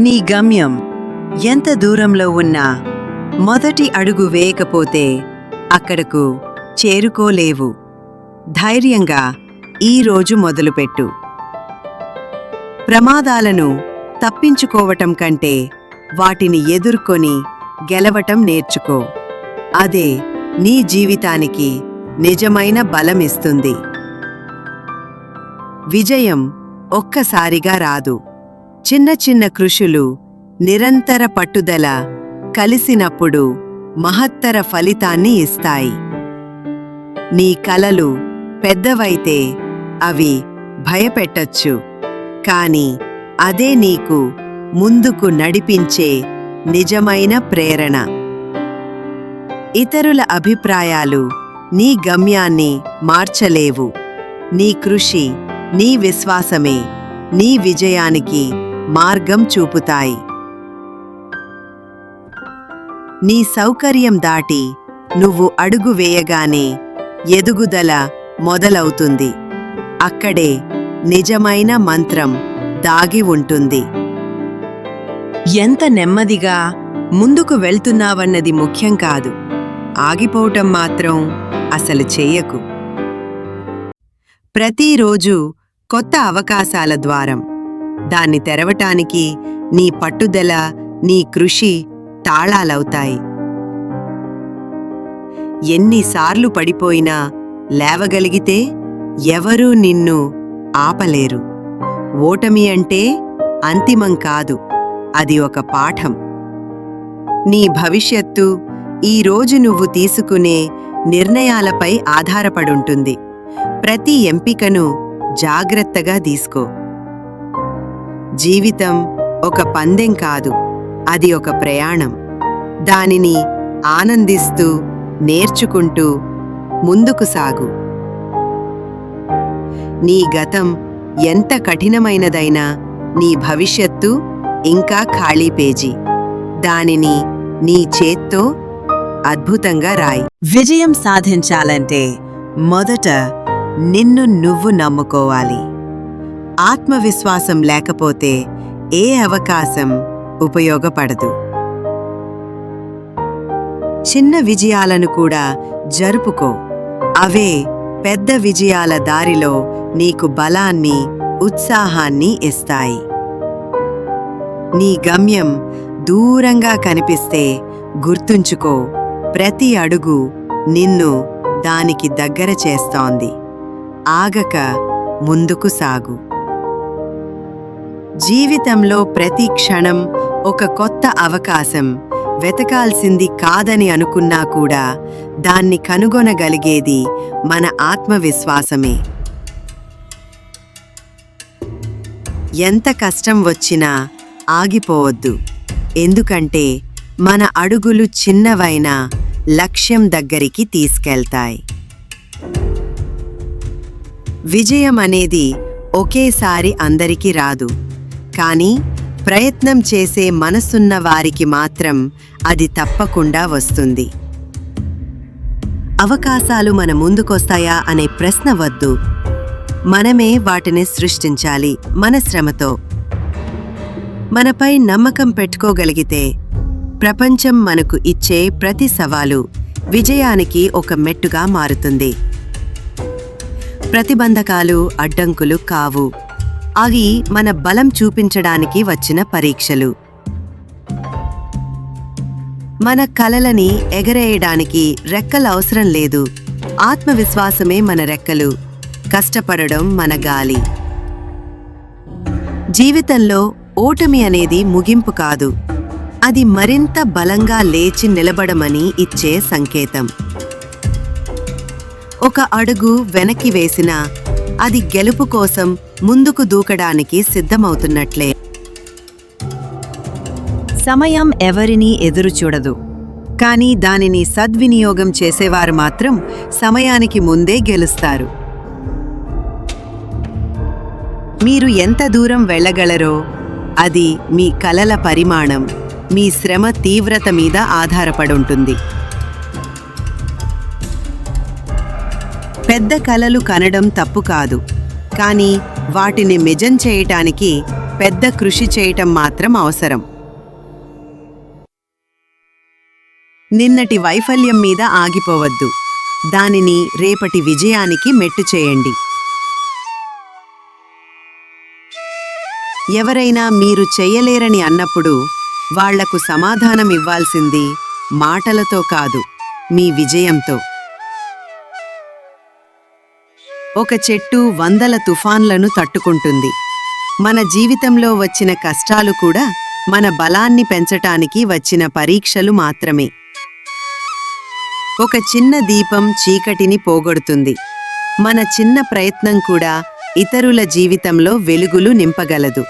నీ గమ్యం. ఎంత దూరంలో ఉన్నా మొదటి అడుగు వేయకపోతే అక్కడకు చేరుకోలేవు. ధైర్యంగా ఈ రోజు మొదలుపెట్టు. ప్రమాదాలను తప్పించుకోవటం కంటే వాటిని ఎదుర్కొని గెలవటం నేర్చుకో. అదే నీ జీవితానికి నిజమైన బలమిస్తుంది. విజయం ఒక్కసారిగా రాదు. చిన్న చిన్న కృషులు నిరంతర పట్టుదల కలిసినప్పుడు మహత్తర ఫలితాన్ని ఇస్తాయి. నీ కలలు పెద్దవైతే అవి భయపెట్టచ్చు. కాని అదే నీకు ముందుకు నడిపించే నిజమైన ప్రేరణ. ఇతరుల అభిప్రాయాలు నీ గమ్యాన్ని మార్చలేవు. నీ కృషి నీ విశ్వాసమే నీ విజయానికి మార్గం చూపుతాయి. నీ సౌకర్యం దాటి నువ్వు అడుగు వేయగానే ఎదుగుదల మొదలవుతుంది. అక్కడే నిజమైన మంత్రం దాగి ఉంటుంది. ఎంత నెమ్మదిగా ముందుకు వెళ్తున్నావన్నది ముఖ్యం కాదు. ఆగిపోవటం మాత్రం అసలు చేయకు. ప్రతిరోజు కొత్త అవకాశాల ద్వారం. దాన్ని తెరవటానికి నీ పట్టుదల నీ కృషి తాళాలవుతాయి. ఎన్నిసార్లు పడిపోయినా లేవగలిగితే ఎవరూ నిన్ను ఆపలేరు. ఓటమి అంటే అంతిమం కాదు అది ఒక పాఠం. నీ భవిష్యత్తు ఈ రోజు నువ్వు తీసుకునే నిర్ణయాలపై ఆధారపడుంటుంది. ప్రతి ఎంపికను జాగ్రత్తగా తీసుకో. జీవితం ఒక పందెం కాదు అది ఒక ప్రయాణం. దానిని ఆనందిస్తూ నేర్చుకుంటూ ముందుకు సాగు. నీ గతం ఎంత కఠినమైనదైనా నీ భవిష్యత్తు ఇంకా ఖాళీ పేజీ. దానిని నీ చేత్తో అద్భుతంగా రాయి. విజయం సాధించాలంటే మొదట నిన్ను నువ్వు నమ్ముకోవాలి. ఆత్మవిశ్వాసం లేకపోతే ఏ అవకాశం ఉపయోగపడదు. చిన్న విజయాలను కూడా జరుపుకో. అవే పెద్ద విజయాల దారిలో నీకు బలాన్ని ఉత్సాహాన్ని ఇస్తాయి. నీ గమ్యం దూరంగా కనిపిస్తే గుర్తుంచుకో ప్రతి అడుగు నిన్ను దానికి దగ్గర చేస్తోంది. ఆగక ముందుకు సాగు. జీవితంలో ప్రతి క్షణం ఒక కొత్త అవకాశం వెతకాల్సింది కాదని అనుకున్నా కూడా దాన్ని కనుగొనగలిగేది మన ఆత్మవిశ్వాసమే. ఎంత కష్టం వచ్చినా ఆగిపోవద్దు. ఎందుకంటే మన అడుగులు చిన్నవైనా లక్ష్యం దగ్గరికి తీసుకెళ్తాయి. విజయం అనేది ఒకేసారి అందరికీ రాదు. కానీ ప్రయత్నం చేసే మనసున్న వారికి మాత్రం అది తప్పకుండా వస్తుంది. అవకాశాలు మన ముందుకొస్తాయా అనే ప్రశ్న వద్దు. మనమే వాటిని సృష్టించాలి మన శ్రమతో. మనపై నమ్మకం పెట్టుకోగలిగితే ప్రపంచం మనకు ఇచ్చే ప్రతి సవాలు విజయానికి ఒక మెట్టుగా మారుతుంది. ప్రతిబంధకాలు అడ్డంకులు కావు. అవి మన బలం చూపించడానికి వచ్చిన పరీక్షలు. మన కలలని ఎగరేయడానికి రెక్కలు అవసరం లేదు. ఆత్మవిశ్వాసమే మన రెక్కలు. కష్టపడడం మన గాలి. జీవితంలో ఓటమి అనేది ముగింపు కాదు. అది మరింత బలంగా లేచి నిలబడమని ఇచ్చే సంకేతం. ఒక అడుగు వెనక్కి వేసినా అది గెలుపు కోసం ముందుకు దూకడానికి సిద్ధమవుతున్నట్లే. సమయం ఎవరినీ ఎదురుచూడదు కానీ దానిని సద్వినియోగం చేసేవారు మాత్రం సమయానికి ముందే గెలుస్తారు. మీరు ఎంత దూరం వెళ్ళగలరో అది మీ కలల పరిమాణం మీ శ్రమ తీవ్రత మీద ఆధారపడుంటుంది పెద్ద కలలు కనడం తప్పు కాదు. కానీ వాటిని నిజం చేయటానికి పెద్ద కృషి చేయటం మాత్రం అవసరం. నిన్నటి వైఫల్యం మీద ఆగిపోవద్దు. దానిని రేపటి విజయానికి మెట్టు చేయండి. ఎవరైనా మీరు చెయ్యలేరని అన్నప్పుడు వాళ్ళకు సమాధానం ఇవ్వాల్సింది మాటలతో కాదు మీ విజయంతో. ఒక చెట్టు వందల తుఫాన్లను తట్టుకుంటుంది. మన జీవితంలో వచ్చిన కష్టాలు కూడా మన బలాన్ని పెంచటానికి వచ్చిన పరీక్షలు మాత్రమే. ఒక చిన్న దీపం చీకటిని పోగొడుతుంది. మన చిన్న ప్రయత్నం కూడా ఇతరుల జీవితంలో వెలుగులు నింపగలదు.